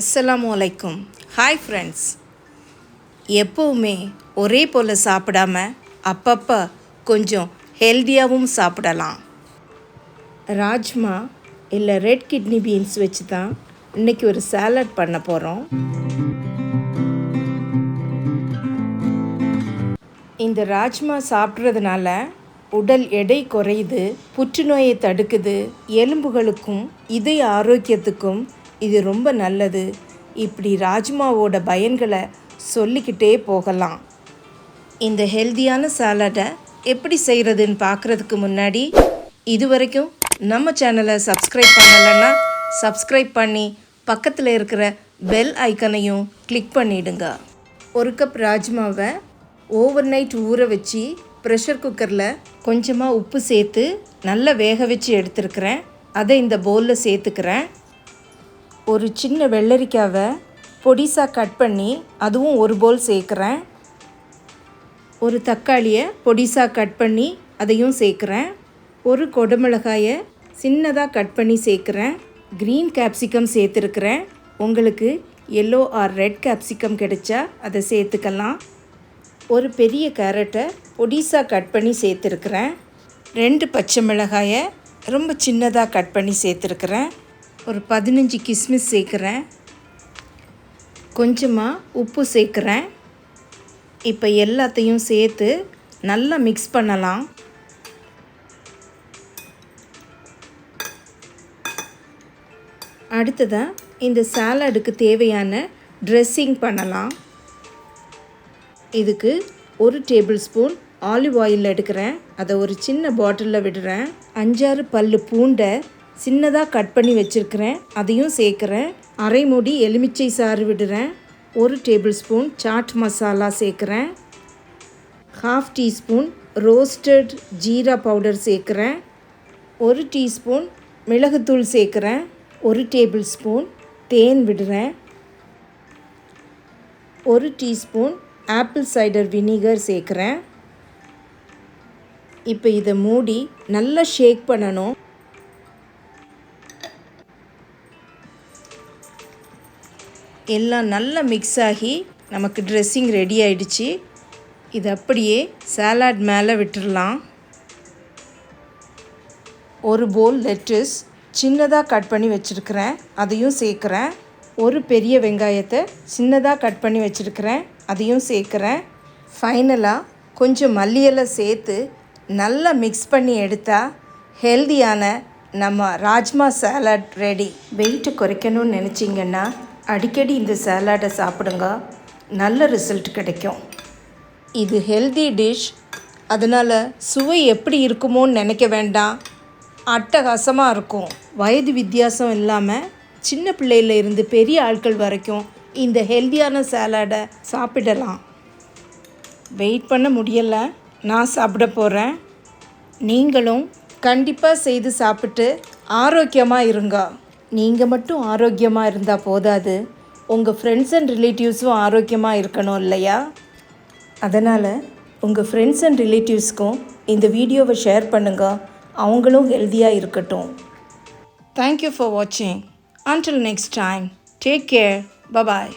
அஸ்ஸலாமு அலைக்கும். Hi friends எப்போவுமே ஒரே போல் சாப்பிடாம அப்பப்போ கொஞ்சம் ஹெல்த்தியாகவும் சாப்பிடலாம். ராஜ்மா இல்லை ரெட் கிட்னி பீன்ஸ் வச்சு தான் இன்றைக்கி ஒரு சாலட் பண்ண போகிறோம் இந்த ராஜ்மா சாப்பிட்றதுனால உடல் எடை குறையுது புற்றுநோயை தடுக்குது எலும்புகளுக்கும் இதய ஆரோக்கியத்துக்கும் இது ரொம்ப நல்லது. இப்படி ராஜ்மாவோட பயன்களை சொல்லிக்கிட்டே போகலாம். இந்த ஹெல்தியான சாலடை எப்படி செய்கிறதுன்னு பார்க்குறதுக்கு முன்னாடி இது வரைக்கும் நம்ம சேனலை சப்ஸ்கிரைப் பண்ணலைன்னா சப்ஸ்கிரைப் பண்ணி பக்கத்தில் இருக்கிற பெல் ஐக்கனையும் கிளிக் பண்ணிடுங்க. ஒரு கப் ராஜ்மாவை ஓவர் நைட் ஊற வச்சு ப்ரெஷர் குக்கரில் கொஞ்சமாக உப்பு சேர்த்து நல்லா வேக வச்சு எடுத்துருக்கிறேன். அதை இந்த பவுலில் சேர்த்துக்கிறேன். ஒரு சின்ன வெள்ளரிக்காவை பொடிசாக கட் பண்ணி அதுவும் ஒரு போல் சேர்க்குறேன். ஒரு தக்காளியை பொடிசாக கட் பண்ணி அதையும் சேர்க்குறேன். ஒரு கொடமிளகாயை சின்னதாக கட் பண்ணி சேர்க்குறேன். க்ரீன் கேப்சிகம் சேர்த்துருக்குறேன். உங்களுக்கு எல்லோ ஆர் ரெட் கேப்சிகம் கிடைச்சா அதை சேர்த்துக்கலாம். ஒரு பெரிய கேரட்டை பொடிசாக கட் பண்ணி சேர்த்துருக்குறேன். ரெண்டு பச்சை மிளகாயை ரொம்ப சின்னதாக கட் பண்ணி சேர்த்துருக்குறேன். ஒரு பதினஞ்சு கிஸ்மிஸ் சேர்க்குறேன். கொஞ்சமாக உப்பு சேர்க்குறேன். இப்போ எல்லாத்தையும் சேர்த்து நல்லா மிக்ஸ் பண்ணலாம். அடுத்ததாக இந்த சாலடுக்கு தேவையான ட்ரெஸ்ஸிங் பண்ணலாம். இதுக்கு ஒரு டேபிள் ஸ்பூன் ஆலிவ் ஆயில் எடுக்கிறேன். அதை ஒரு சின்ன பாட்டிலில் விடுறேன். அஞ்சாறு பல் பூண்டை சின்னதாக கட் பண்ணி வச்சுருக்கிறேன். அதையும் சேர்க்குறேன். அரை மூடி எலுமிச்சை சாறு விடுறேன். ஒரு டேபிள் ஸ்பூன் சாட் மசாலா சேர்க்குறேன். Half teaspoon roasted jeera powder சேர்க்குறேன். ஒரு டீஸ்பூன் மிளகுத்தூள் சேர்க்குறேன். ஒரு டேபிள் ஸ்பூன் தேன் விடுறேன். ஒரு டீஸ்பூன் ஆப்பிள் சைடர் வினிகர் சேர்க்குறேன். இப்போ இதை மூடி நல்லா ஷேக் பண்ணணும். எல்லாம் நல்லா மிக்ஸ் ஆகி நமக்கு ட்ரெஸ்ஸிங் ரெடி ஆயிடுச்சு. இது அப்படியே சாலாட் மேலே விட்டுடலாம் ஒரு போல் லெட்டஸ் சின்னதாக கட் பண்ணி வச்சுருக்கிறேன். அதையும் சேர்க்குறேன். ஒரு பெரிய வெங்காயத்தை சின்னதாக கட் பண்ணி வச்சுருக்கிறேன். அதையும் சேர்க்குறேன். ஃபைனலாக கொஞ்சம் மல்லியெல்லாம் சேர்த்து நல்லா மிக்ஸ் பண்ணி எடுத்தால் ஹெல்தியான நம்ம ராஜ்மா சாலட் ரெடி வெயிட்டு குறைக்கணும்னு நினச்சிங்கன்னா அடிக்கடி இந்த சாலாடை சாப்பிடுங்க. நல்ல ரிசல்ட் கிடைக்கும். இது ஹெல்தி டிஷ் அதனால் சுவை எப்படி இருக்குமோன்னு நினைக்க வேண்டாம். அட்டகாசமாக இருக்கும். வயது வித்தியாசம் இல்லாமல் சின்ன பிள்ளையில இருந்து பெரிய ஆட்கள் வரைக்கும் இந்த ஹெல்தியான சாலாடை சாப்பிடலாம். வெயிட் பண்ண முடியலை. நான் சாப்பிட போகிறேன் நீங்களும் கண்டிப்பாக செய்து சாப்பிட்டு ஆரோக்கியமாக இருங்க. நீங்கள் மட்டும் ஆரோக்கியமாக இருந்தால் போதாது. உங்கள் ஃப்ரெண்ட்ஸ் அண்ட் ரிலேட்டிவ்ஸும் ஆரோக்கியமாக இருக்கணும் இல்லையா? அதனால் உங்கள் ஃப்ரெண்ட்ஸ் அண்ட் ரிலேட்டிவ்ஸ்க்கும் இந்த வீடியோவை ஷேர் பண்ணுங்கள் அவங்களும் ஹெல்த்தியாக இருக்கட்டும். தேங்க்யூ ஃபார் வாட்சிங் until next time take care bye bye